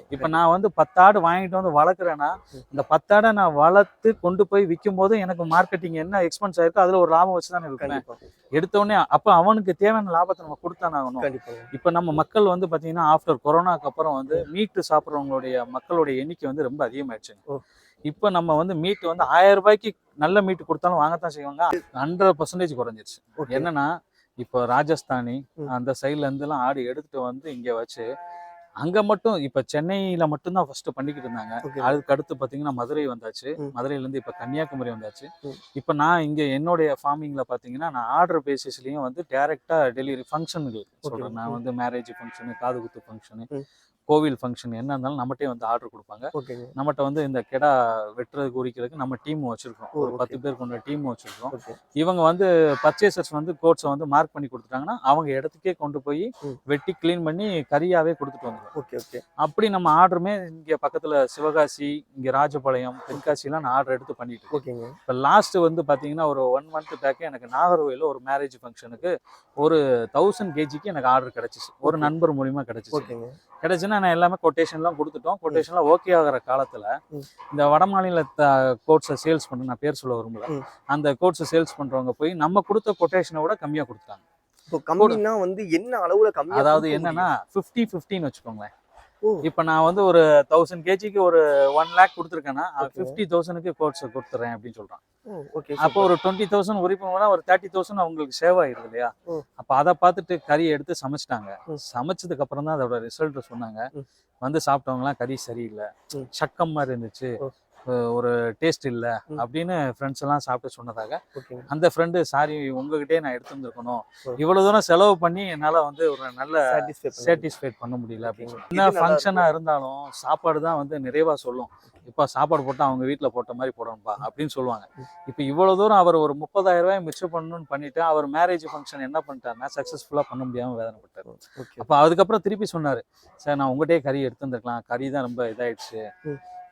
இப்ப நான் வந்து பத்தாடு வாங்கிட்டு வந்து வளர்க்குறேன்னா. இந்த பத்தாடை நான் வளர்த்து கொண்டு போய் விற்கும் போது எனக்கு மார்க்கெட்டிங் என்ன எக்ஸ்பென்ஸ் ஆயிருக்கோ அதுல ஒரு லாபம் வச்சு தானே விற்பேன். கண்டிப்பா. எடுத்த உடனே அப்ப அவனுக்கு தேவையான லாபத்தை நம்ம கொடுத்தானே ஆகணும். இப்ப நம்ம மக்கள் வந்து பாத்தீங்கன்னா ஆஃப்டர் கொரோனாக்கு அப்புறம் வந்து மீட்டு சாப்பிட்றவங்களுடைய மக்களுடைய எண்ணிக்கை வந்து ரொம்ப அதிகமாயிடுச்சுங்க ஓ. இப்ப நம்ம வந்து மீட் வந்து ஆயிரம் ரூபாய்க்கு நல்ல மீட் கொடுத்தாலும் வாங்கத்தான் செய்வாங்க ஹண்ட்ரட் பர்சன்டேஜ் குறைஞ்சிருச்சு என்னன்னா இப்போ ராஜஸ்தானி. அந்த சைட்ல இருந்துலாம் ஆடு எடுத்துட்டு வந்து இங்க வச்சு அங்க மட்டும் இப்ப சென்னையில மட்டும்தான் ஃபர்ஸ்ட் பண்ணிக்கிட்டு இருந்தாங்க அதுக்கு அடுத்து பாத்தீங்கன்னா மதுரை வந்தாச்சு. மதுரையில இருந்து இப்ப கன்னியாகுமரி வந்தாச்சு. இப்ப நான் இங்க என்னுடைய ஃபார்மிங்ல பாத்தீங்கன்னா நான் ஆர்டர் பேசிஸ்லயும் வந்து டைரக்டா டெலிவரி ஃபங்க்ஷனுக்கு சொல்றேன் நான். வந்து மேரேஜ் ஃபங்க்ஷனு காது குத்து ஃபங்க்ஷனு. கோவில் ஃபங்க்ஷன் என்ன இருந்தாலும் நம்மகிட்டே வந்து ஆர்டர் கொடுப்பாங்க. நம்மகிட்ட வந்து இந்த கெடா வெட்டுறதுக்கு உரிக்கிறதுக்கு நம்ம டீம் வச்சிருக்கோம். ஒரு பத்து. பேர் கொண்ட டீம் வச்சிருக்கோம். இவங்க வந்து பர்ச்சேசர்ஸ் வந்து கோட்ஸை வந்து மார்க் பண்ணி கொடுத்துட்டாங்கன்னா அவங்க இடத்துக்கே கொண்டு போய். வெட்டி க்ளீன் பண்ணி கறியாவே கொடுத்துட்டு வந்துடும் ஓகே ஓகே அப்படி நம்ம ஆர்டருமே இங்க பக்கத்துல சிவகாசி இங்க ராஜபாளையம் தென்காசிலாம் நான் ஆர்டர் எடுத்து பண்ணிட்டு ஓகேங்க இப்போ லாஸ்ட் வந்து பாத்தீங்கன்னா ஒரு ஒன் மந்த் பேக்கே எனக்கு நாகர்கோயில ஒரு மேரேஜ் ஃபங்க்ஷனுக்கு ஒரு தௌசண்ட் கேஜிக்கு எனக்கு ஆர்டர் கிடைச்சிச்சு. ஒரு. நண்பர் மூலியமா கிடைச்சிச்சு. கிடைச்சுன்னா நான் எல்லாமே கொட்டேஷன்லாம் கொடுத்துட்டோம் கொட்டேஷன்லாம் ஓகே ஆகிற காலத்துல. இந்த வட மாநில கோட்ஸை சேல்ஸ் பண்ண நான் பேர் சொல்ல விரும்பல. அந்த கோட்ஸை சேல்ஸ் பண்றவங்க போய் நம்ம கொடுத்த கொட்டேஷனை விட கம்மியா கொடுத்தாங்க இப்போ கம்மினா வந்து என்ன அளவுல கம்மியா அதாவது என்னன்னா ஃபிஃப்டி ஃபிஃப்டின்னு வச்சுக்கோங்களேன். இப்போ நான் வந்து ஒரு தௌசண்ட் கேஜிக்கு ஒரு ஒன் லேக் கொடுத்துருக்கேன்னா. ஃபிஃப்டி தௌசண்ட்க்கு கோட்ஸ் கொடுத்துறேன் அப்படின்னு சொல்றான் ஓகே அப்போ ஒரு டுவெண்ட்டி தௌசண்ட் உரிப்பு ஒரு தேர்ட்டி தௌசண்ட் அவங்களுக்கு சேவ் ஆயிருது இல்லையா. அப்போ அதை பார்த்துட்டு கறி எடுத்து சமைச்சிட்டாங்க. சமைச்சதுக்கு அப்புறம் தான் அதோட ரிசல்ட் சொன்னாங்க. வந்து சாப்பிட்டவங்கலாம் கறி சரியில்லை. சக்கம் மாதிரி இருந்துச்சு ஒரு டேஸ்ட் இல்ல. அப்படின்னு ஃப்ரெண்ட்ஸ் எல்லாம் சாப்பிட்டு சொன்னதாக. அந்த ஃப்ரெண்டு சாரி உங்ககிட்டயே நான் எடுத்துருந்துருக்கணும் ஓ. இவ்வளவு தூரம் செலவு பண்ணி என்னால வந்து ஒரு நல்ல சாட்டிஸ்ஃபைட் பண்ண முடியல. அப்படின்னு. என்ன இது நல்லா ஃபங்க்ஷனா இருந்தாலும் சாப்பாடு தான் வந்து நிறைவா சொல்லும். இப்போ சாப்பாடு போட்டா அவங்க வீட்ல போட்ட மாதிரி போடணும்பா அப்படின்னு சொல்லுவாங்க. இப்போ இவ்வளவு தூரம் அவர் ஒரு முப்பதாயிரம் ரூபாய் மிச்சம் பண்ணணும்னு பண்ணிட்டு அவர் மேரேஜ் ஃபங்க்ஷன் என்ன பண்ணிட்டாருன்னா சக்சஸ்ஃபுல்லா பண்ண முடியாம வேதனைப்பட்டாரு. அப்போ அதுக்கப்புறம் திருப்பி சொன்னாரு சார் நான் உங்ககிட்டயே கறி எடுத்துருந்துருக்கலாம் கறி தான் ரொம்ப இதாயிடுச்சு.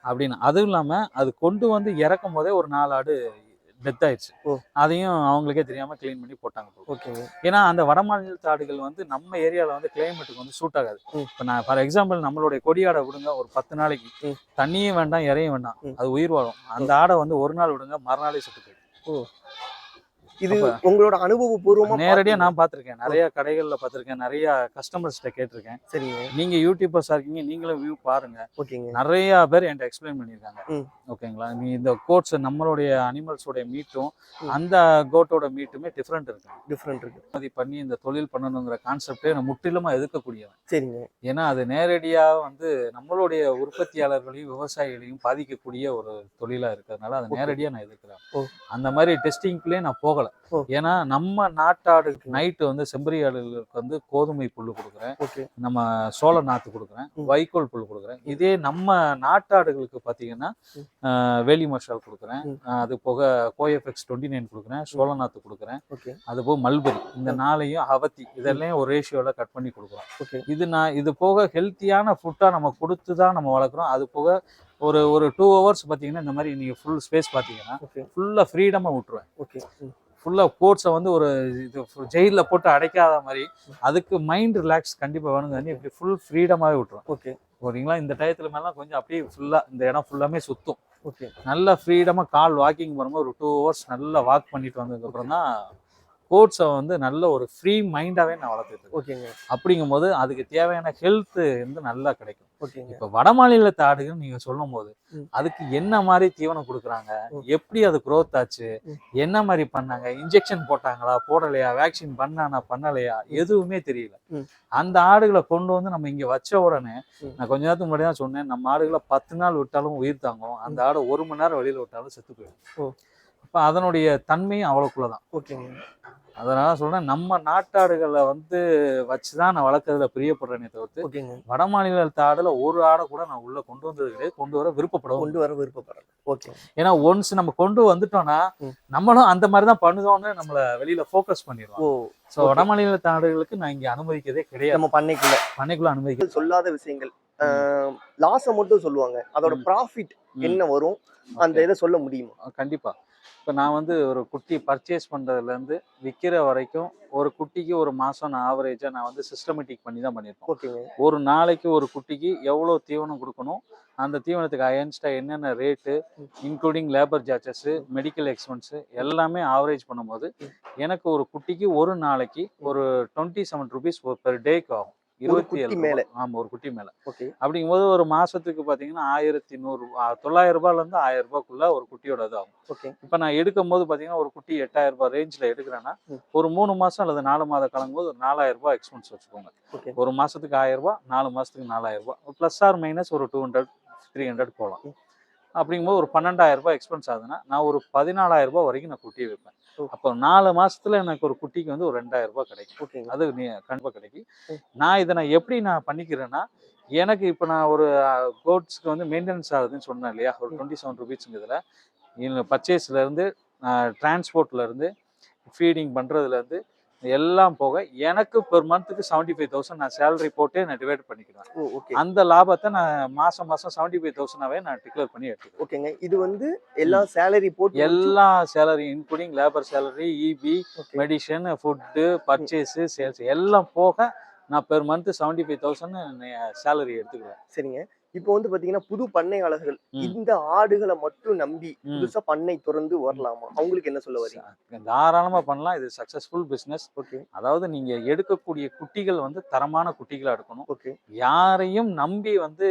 அப்படின்னு அதுவும் இல்லாம அது கொண்டு வந்து இறக்கும் போதே ஒரு நாலு ஆடு டெத் ஆயிடுச்சு. அதையும் அவங்களுக்கே தெரியாம க்ளீன் பண்ணி போட்டாங்க. ஓகேங்க ஏன்னா அந்த வட மாநிலத்து ஆடுகள் வந்து நம்ம ஏரியால வந்து கிளைமேட்டுக்கு வந்து சூட் ஆகாது. இப்போ நான் ஃபார் எக்ஸாம்பிள் நம்மளுடைய கொடியாடை விடுங்க ஒரு பத்து நாளைக்கு. தண்ணியும் வேண்டாம் இறையும் வேண்டாம். அது உயிர் வாழும் அந்த ஆடை வந்து ஒரு நாள் விடுங்க மறுநாளே சுட்டு போயிடும் இது உங்களோட அனுபவபூர்வமா நேரடியா. நான் பார்த்திருக்கேன் நிறைய கடைகள்ல பார்த்திருக்கேன் நிறைய கஸ்டமர்ஸ்கிட்ட கேட்டிருக்கேன். சரிங்க. நீங்க யூடியூபர்ஸா இருக்கீங்க நீங்களும் வியூ பாருங்க. ஓகேங்க. நிறைய பேர் என்கிட்ட எக்ஸ்பிளைன் பண்ணியிருக்காங்க. ம். ஓகேங்களா? நீ இந்த கோட்ஸ் நம்மளுடைய அனிமல்ஸோட மீட்டும். அந்த கோட்டோட மீட்டுமே டிஃப்ரெண்ட் இருக்கு. டிஃப்ரெண்ட் இருக்கு. அது பண்ணி இந்த தொழில் பண்ணணுங்கிற கான்செப்டே முற்றிலுமா எதிர்க்கக்கூடியவன். சரிங்க. ஏன்னா அது நேரடியா வந்து நம்மளுடைய உற்பத்தியாளர்களையும் விவசாயிகளையும் பாதிக்கக்கூடிய ஒரு தொழிலா இருக்கிறதுனால அதை. நேரடியா நான் எதிர்க்கிறேன். அந்த மாதிரி டெஸ்டிங்க்குள்ளே நான் போகல. ஓ. ஏன்னா நம்ம நாட்டாடு நைட்டு வந்து செம்பரி ஆடுகளுக்கு வந்து கோதுமை புல்லு கொடுக்குறேன். நம்ம சோள நாத்து கொடுக்குறேன். வைக்கோல் புல் கொடுக்குறேன். இதே நம்ம நாட்டாடுகளுக்கு பார்த்தீங்கன்னா வேலி மஷால் கொடுக்குறேன். அது போக கோஎஃப்எக்ஸ் டுவெண்ட்டி நைன் கொடுக்குறேன். சோள நாத்து கொடுக்குறேன். அது போக மல்பெரி. இந்த. நாளையும் அவத்தி. இதெல்லாம் ஒரு ரேஷியோவில் கட் பண்ணி கொடுக்குறோம். இது நான் இது போக ஹெல்த்தியான ஃபுட்டாக நம்ம கொடுத்து தான் நம்ம வளர்க்குறோம். அது போக ஒரு ஒரு டூ ஹவர்ஸ் பார்த்தீங்கன்னா இந்த மாதிரி நீங்கள் ஃபுல் ஸ்பேஸ் பார்த்தீங்கன்னா ஃபுல்லாக ஃப்ரீடமாக விட்டுருவேன். ஓகே. ம், ஃபுல்லாக கோட்ஸை வந்து ஒரு இது ஜெயிலில் போட்டு அடைக்காத மாதிரி அதுக்கு மைண்ட் ரிலாக்ஸ் கண்டிப்பாக வேணுங்க. இப்படி ஃபுல் ஃப்ரீடமாகவே விட்டுருவேன் ஓகே ஓகேங்களா இந்த டயத்துல மேலாம் கொஞ்சம் அப்படியே ஃபுல்லாக இந்த இடம் ஃபுல்லாமே சுத்தும். ஓகே நல்லா ஃப்ரீடமாக கால் வாக்கிங் போகும்போது ஒரு டூ ஹவர்ஸ் நல்லா வாக் பண்ணிட்டு வந்ததுக்கப்புறம் தான் கோட்ஸை வந்து நல்ல ஒரு ஃப்ரீ மைண்டாகவே நான் வளர்த்துட்டு. ஓகேங்க அப்படிங்கும்போது அதுக்கு தேவையான ஹெல்த் வந்து நல்லா கிடைக்கும். இப்போ வட மாநிலத்து ஆடுகள் நீங்க சொல்லும் போது. அதுக்கு என்ன மாதிரி தீவனம் கொடுக்குறாங்க. எப்படி அது growth ஆச்சு. என்ன மாதிரி பண்ணாங்க? இன்ஜெக்ஷன் போட்டாங்களா? போடலையா? வேக்சின் பண்ணானா? பண்ணலையா? எதுவுமே தெரியல. அந்த ஆடுகளை கொண்டு வந்து நம்ம இங்க வச்ச உடனே. நான் கொஞ்ச நேரத்துக்கு முன்னாடி தான் சொன்னேன் நம்ம ஆடுகளை பத்து நாள் விட்டாலும் உயிர் தாங்கும். அந்த ஆடை ஒரு மணி நேரம் வெளியில விட்டாலும் செத்து போயிடும். அப்ப அதனுடைய தன்மையும் அவ்வளோக்குள்ளதான் ஓகேங்க. அதனால சொல்றேன் நம்ம நாட்டாடுகளை வந்து வச்சுதான் நான் வளர்க்கறதுல பிரியப்படுறேனே தவிர்த்து வட மாநிலத்து ஆடுல ஒரு ஆடை கூட நான் உள்ள கொண்டு வந்தது கிடையாது கொண்டு வர விருப்பப்படவும் கொண்டு வர விருப்பப்படுறேன் ஓகே. ஏன்னா ஒன்ஸ் நம்ம கொண்டு வந்துட்டோம்னா. நம்மளும் அந்த மாதிரி தான் பண்ணுதோம்னு நம்மள வெளியில ஃபோக்கஸ் பண்ணிடுவோம் ஓ ஸோ வட மாநிலத்து ஆடுகளுக்கு நான் இங்க அனுமதிக்கதே கிடையாது. நம்ம பண்ணைக்குள்ள. பண்ணைக்குள்ள அனுமதிக்க சொல்லாத விஷயங்கள். லாஸை மட்டும் சொல்லுவாங்க. அதோட. ப்ராஃபிட். என்ன வரும்? அந்த இதை சொல்ல முடியுமா? கண்டிப்பா. இப்போ நான் வந்து ஒரு குட்டி பர்ச்சேஸ் பண்றதுல இருந்து விற்கிற வரைக்கும் ஒரு குட்டிக்கு ஒரு மாசம் நான் ஆவரேஜா நான் வந்து சிஸ்டமேட்டிக் பண்ணி தான் பண்ணியிருப்போம் ஓகேங்க. ஒரு நாளைக்கு ஒரு குட்டிக்கு எவ்வளோ தீவனம் கொடுக்கணும்? அந்த தீவனத்துக்கு அயன்ஸ்டா என்னென்ன rate including labour charges medical expense எல்லாமே ஆவரேஜ் பண்ணும்போது எனக்கு ஒரு குட்டிக்கு ஒரு நாளைக்கு ஒரு டுவெண்ட்டி செவன் ருபீஸ் பெர் டேக்கு ஆகும். இருபத்தி ஏழு மேல. ஆமா ஒரு குட்டி மேல. ஓகே. அப்படிங்கும்போது ஒரு மாசத்துக்கு பாத்தீங்கன்னா ஆயிரத்தி நூறு தொள்ளாயிரம் ரூபாயில இருந்து ஆயிரம் ரூபாய்க்குள்ள ஒரு குட்டியோட இது ஆகும். ஓகே. இப்ப நான் எடுக்கும் போது பாத்தீங்கன்னா ஒரு குட்டி எட்டாயிரம் ரூபாய் ரேஞ்ச்ல எடுக்கிறேன்னா. ஒரு மூணு மாசம் அல்லது நாலு மாத காலம் போது ஒரு நாலாயிரம் ரூபாய் எக்ஸ்பென்ஸ் வச்சுக்கோங்க. ஒரு மாசத்துக்கு ஆயிரம் ரூபாய் நாலு மாசத்துக்கு நாலாயிரம் ரூபாய். பிளஸ் ஆர் மைனஸ் ஒரு டூ ஹண்ட்ரட் த்ரீ ஹண்ட்ரட் போகலாம். அப்படிங்கும்போது ஒரு பன்னெண்டாயிரம் ரூபாய் எக்ஸ்பென்ஸ் ஆகுதுன்னா நான் ஒரு பதினாலாயிரம் ரூபாய் வரைக்கும் நான் குட்டி வைப்பேன். அப்போ நாலு மாசத்துல எனக்கு ஒரு குட்டிக்கு வந்து ஒரு ரெண்டாயிரம் ரூபாய் கிடைக்கும் அது நீ கண்டிப்பாக கிடைக்கும். நான் இதை நான் எப்படி நான் பண்ணிக்கிறேன்னா எனக்கு இப்போ நான் ஒரு கோட்ஸ்க்கு வந்து மெயின்டெனன்ஸ் ஆகுதுன்னு சொன்னேன் இல்லையா ஒரு. டுவெண்ட்டி செவன் ருபீஸுங்கிறதுல பர்ச்சேஸ்லேருந்து டிரான்ஸ்போர்ட்லேருந்து ஃபீடிங் பண்ணுறதுலேருந்து எல்லாம் போக எனக்கு பெர் மந்த்துக்கு செவன்ட்டி ஃபைவ் தௌசண்ட் நான் சேலரி போட்டே நான் டிவைட் பண்ணிக்குவேன் ஓ ஓகே அந்த லாபத்தை நான் மாதம் மாதம் செவன்ட்டி ஃபைவ் தௌசண்டாவே நான் டிக்ளேர் பண்ணி எடுத்துக்குவேன் ஓகேங்க. இது வந்து எல்லா சேலரி போட்டு எல்லா salary including labour salary EB okay. Medicine food purchase sales எல்லாம் போக நான் per month seventy five thousand salary எடுத்துக்குவேன் சரிங்க. இப்போ வந்து பாத்தீங்கன்னா புது பண்ணையாளர்கள். இந்த ஆடுகளை மட்டும் நம்பி. புதுசா பண்ணை திறந்து வரலாமா? அவங்களுக்கு என்ன சொல்ல வரீங்க? தாராளமாக பண்ணலாம். இது சக்ஸஸ்ஃபுல் பிஸ்னஸ் ஓகே. அதாவது நீங்கள் எடுக்கக்கூடிய குட்டிகள் வந்து தரமான குட்டிகளாக எடுக்கணும் ஓகே. யாரையும் நம்பி வந்து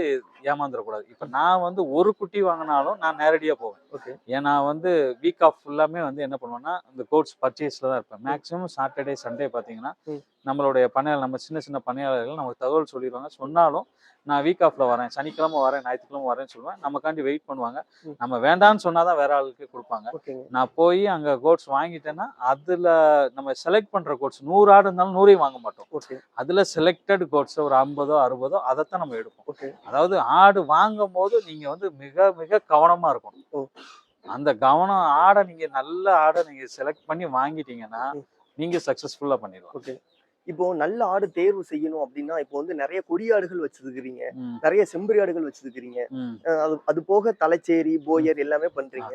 ஏமாந்துடக்கூடாது இப்போ நான் வந்து ஒரு குட்டி வாங்கினாலும் நான் நேரடியாக போவேன். ஓகே. ஏன்னா வந்து வீக் ஆஃப் ஃபுல்லாமே வந்து என்ன பண்ணுவேன்னா இந்த கோட்ஸ் பர்ச்சேஸில் தான் இருப்பேன். மேக்ஸிமம் சாட்டர்டே சண்டே பார்த்தீங்கன்னா ம். நம்மளுடைய பண்ணையாளர் நம்ம சின்ன சின்ன பண்ணையாளர்கள் நமக்கு தகவல் சொல்லிடுவாங்க. சொன்னாலும் நான் வீக் ஆஃப்ல வரேன் சனிக்கிழமை வரேன் ஞாயிற்றுக்கிழமை வரேன்னு சொல்லுவேன். நமக்காண்டி வெயிட் பண்ணுவாங்க. நம்ம வேண்டான்னு சொன்னாதான் வேற ஆளுக்கு கொடுப்பாங்க. நான் போய் அங்கே கோட்ஸ் வாங்கிட்டேன்னா அதில் நம்ம செலக்ட் பண்ணுற கோட்ஸ் நூறு ஆடு இருந்தாலும் நூறையும் வாங்க மாட்டோம். அதில் செலக்டட் கோட்ஸ் ஒரு ஐம்பதோ அறுபதோ அதைத்தான் நம்ம எடுப்போம். அதாவது ஆடு வாங்கும் போது நீங்க வந்து மிக மிக கவனமா இருக்கணும். அந்த கவனம் ஆடை நீங்க நல்ல ஆடை நீங்க செலக்ட் பண்ணி வாங்கிட்டீங்கன்னா. நீங்க சக்சஸ்ஃபுல்லா பண்ணிடலாம். இப்போ நல்ல ஆடு தேர்வு செய்யணும் அப்படின்னா இப்போ வந்து நிறைய கொடியாடுகள் வச்சிருக்கிறீங்க. நிறைய செம்பரி ஆடுகள் வச்சிருக்கிறீங்க. அது அது போக தலைச்சேரி போயர் எல்லாமே பண்றீங்க.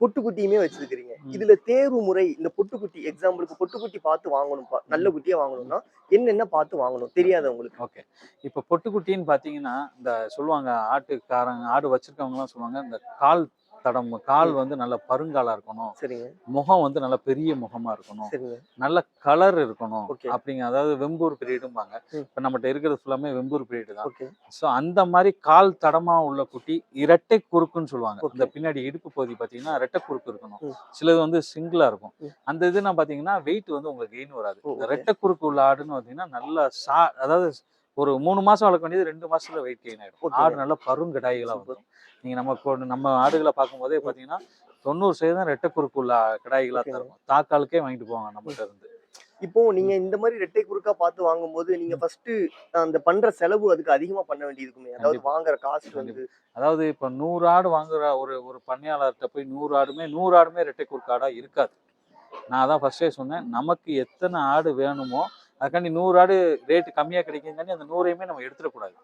பொட்டுக்குட்டியுமே வச்சிருக்கிறீங்க. இதுல தேர்வு முறை இந்த பொட்டுக்குட்டி எக்ஸாம்பிளுக்கு பொட்டுக்குட்டி பார்த்து வாங்கணும்ப்பா. நல்ல குட்டியா வாங்கணும்னா என்னென்ன பார்த்து வாங்கணும்? தெரியாதவங்களுக்கு ஓகே. இப்போ பொட்டுக்குட்டின்னு பார்த்தீங்கன்னா இந்த சொல்லுவாங்க ஆட்டுக்காரங்க ஆடு வச்சிருக்கவங்கலாம் சொல்லுவாங்க இந்த கால் தடம் கால் வந்து நல்ல பருங்காலா இருக்கணும். சரிங்க. முகம் வந்து நல்ல பெரிய முகமா இருக்கணும். நல்ல கலர் இருக்கணும். அப்படிங்க அதாவது வெம்பூர் பிரீடும்பாங்க ம். இப்போ நம்மகிட்ட இருக்கிறது ஃபுல்லாமே வெம்பூர் பிரீடு தான். ஸோ அந்த மாதிரி கால் தடமா உள்ள குட்டி இரட்டை குறுக்குன்னு சொல்லுவாங்க. இந்த பின்னாடி இடுப்பு பகுதி பார்த்தீங்கன்னா இரட்டை குறுக்கு இருக்கணும். சிலது வந்து சிங்கிளா இருக்கும். அந்த இதுனா பார்த்தீங்கன்னா வெயிட் வந்து உங்களுக்கு கெயின் வராது. ஓ, இந்த okay. ரெட்டை குறுக்கு உள்ள ஆடுன்னு பார்த்தீங்கன்னா நல்லா சா அதாவது ஒரு மூணு மாசம் வளர்க்க வேண்டியது ரெண்டு மாசத்துல வெயிட் கெயின் ஆயிடும். Okay. ஆடு நல்லா பருங்கடாய்களா Super. வரும். நீங்க நம்ம நம்ம ஆடுகளை பார்க்கும்போதே பார்த்தீங்கன்னா தொண்ணூறு சதவீதம் ரெட்டை குறுக்கு உள்ள கிடாய்களா Okay. தரும். தாக்காலுக்கே வாங்கிட்டு போவாங்க நம்மகிட்ட இருந்து. இப்போ நீங்க இந்த மாதிரி ரெட்டை குறுக்கா பார்த்து வாங்கும்போது நீங்க ஃபர்ஸ்ட் அந்த பண்ற செலவு அதுக்கு அதிகமா பண்ண வேண்டியிருக்குமே அதாவது. வாங்குற காசு வந்து அதாவது இப்போ நூறு ஆடு வாங்குற ஒரு ஒரு பண்ணையாளர்கிட்ட போய் நூறு ஆடுமே நூறு ஆடுமே ரெட்டை குறுக்கு ஆடா இருக்காது. நான் அதான் ஃபர்ஸ்டே சொன்னேன் நமக்கு எத்தனை ஆடு வேணுமோ அதுக்காண்டி நூறு ஆடு ரேட்டு கம்மியாக கிடைக்குங்காண்டி அந்த நூறையுமே நம்ம எடுத்துடக்கூடாது.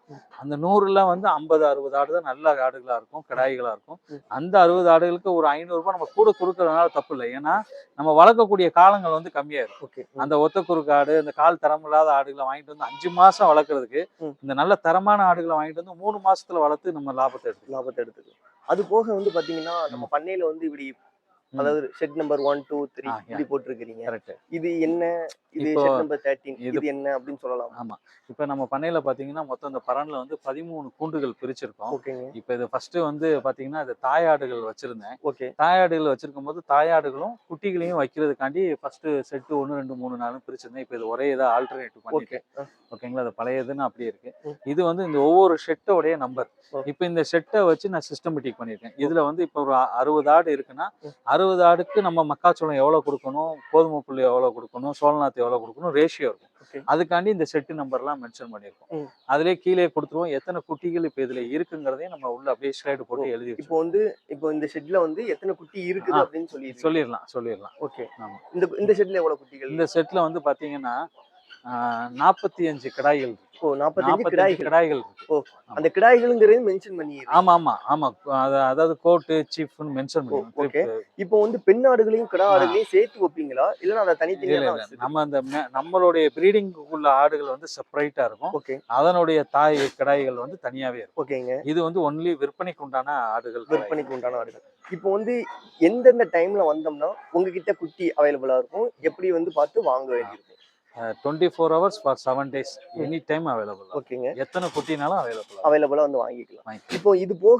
அந்த நூறுல வந்து ஐம்பது அறுபது ஆடு தான் நல்ல ஆடுகளா இருக்கும் கிடாய்களா இருக்கும். அந்த அறுபது ஆடுகளுக்கு ஒரு ஐநூறுரூபா நம்ம கூட கொடுக்கறதுனால தப்பு இல்லை ஏன்னா நம்ம வளர்க்கக்கூடிய காலங்கள் வந்து கம்மியாயிரும் ஓகே அந்த ஒத்த குறுக்கு ஆடு இந்த கால் தரம் இல்லாத ஆடுகளை வாங்கிட்டு வந்து அஞ்சு மாசம் வளர்க்கறதுக்கு. இந்த நல்ல தரமான ஆடுகளை வாங்கிட்டு வந்து மூணு மாசத்துல வளர்த்து நம்ம லாபத்தை எடுத்துக்கலாம் லாபத்தை எடுத்துக்கலாம் அது போக வந்து பாத்தீங்கன்னா நம்ம பண்ணையில வந்து இப்படி. அதாவது shed number one two three. இப்படி போட்டிருக்கிறீங்க. கரெக்ட் இது என்ன? இது ஷெட் நம்பர் தேர்ட்டீன் இது- இது என்ன அப்படின்னு சொல்லலாம். ஆமா. இப்ப நம்ம பண்ணையில பாத்தீங்கன்னா மொத்தம் இந்த பரன்ல வந்து பதிமூணு கூண்டுகள் பிரிச்சிருக்கோம். ஓகேங்க. இப்ப இது ஃபர்ஸ்ட் வந்து பாத்தீங்கன்னா இது தாயாடுகள் வச்சிருந்தேன். ஓகே. தாயாடுகள் வச்சிருக்கும் போது தாயாடுகளும் குட்டிகளையும் வைக்கிறதுக்காண்டி ஃபர்ஸ்ட் செட்டு ஒன்று ரெண்டு மூணு நாளும் பிரிச்சிருந்தேன். இப்போ இது ஒரே இதாக ஆல்டர்னேட்டிவ் ஓகே. பண்ணிருக்கேன் ஓகேங்களா? அது பழையதுன்னு அப்படியே இருக்கு. இது வந்து இந்த ஒவ்வொரு ஷெட்டோடைய நம்பர். இப்போ இந்த ஷெட்டை வச்சு நான் சிஸ்டமேட்டிக் பண்ணியிருக்கேன். இதுல வந்து இப்போ ஒரு அறுபது ஆடு இருக்குன்னா ம். அறுபது ஆடுக்கு நம்ம மக்காச்சோளம் எவ்வளவு கொடுக்கணும்? கோதுமை புல்லு எவ்வளவு கொடுக்கணும்? சோளநாத்து எவ்வளவு கொடுக்கணும்? ரேஷியோ இருக்கும். அதுக்காண்டி இந்த செட்டு நம்பர்லாம் மென்ஷன் பண்ணியிருக்கோம். அதுலயே கீழே கொடுத்துருவோம். எத்தனை குட்டிகள் இப்போ இதுல இருக்குங்கிறதையும் நம்ம உள்ள அப்படியே ஸ்லைடு போட்டு எழுதி இப்போ வந்து இப்போ இந்த ஷெட்ல வந்து எத்தனை குட்டி இருக்குது. அப்படின்னு சொல்லி சொல்லிடலாம் சொல்லிடலாம். ஓகே ஆமா. இந்த இந்த ஷெட்ல எவ்வளவு குட்டிகள்? இந்த செட்ல வந்து பாத்தீங்கன்னா நாற்பத்தி அஞ்சு கிடாய்கள் ஓ நாற்பத்தஞ்சு கிடாய்கள். கிடாய்கள் இருக்கு. அந்த கிடாய்கள்ங்கிறது மென்ஷன் பண்ணி ஆமா ஆமா ஆமா. அது- அதாவது கோட்டு சீஃப்னு மென்ஷன் ஓ. பண்ணி இப்போ வந்து பெண் ஆடுகளையும் கிடா ஆடுகளையும் சேர்த்து வைப்பீங்களா? இல்லைன்னா அதை தனித்தனியா? நம்ம அந்த நம்மளுடைய ப்ரீடிங்குள்ள ஆடுகள் வந்து செப்பரேட்டா இருக்கும். ஓகே. அதனுடைய தாய் கிடாய்கள் வந்து தனியாவே இருக்கும். ஓகேங்க. இது வந்து ஒன்லி விற்பனைக்கு உண்டான ஆடுகள். விற்பனைக்கு உண்டான ஆடுகள். இப்போ வந்து எந்தெந்த டைம்ல வந்தோம்னா உங்ககிட்ட குட்டி அவைலபிளா இருக்கும்? எப்படி வந்து பார்த்து வாங்க வேண்டியிருக்கும்? Twenty four hours for seven days any time available ஓகேங்க எத்தனை குட்டினாலும் அவைலபிள் அவைலபிளா வந்து வாங்கிக்கலாம். இப்போ இது போக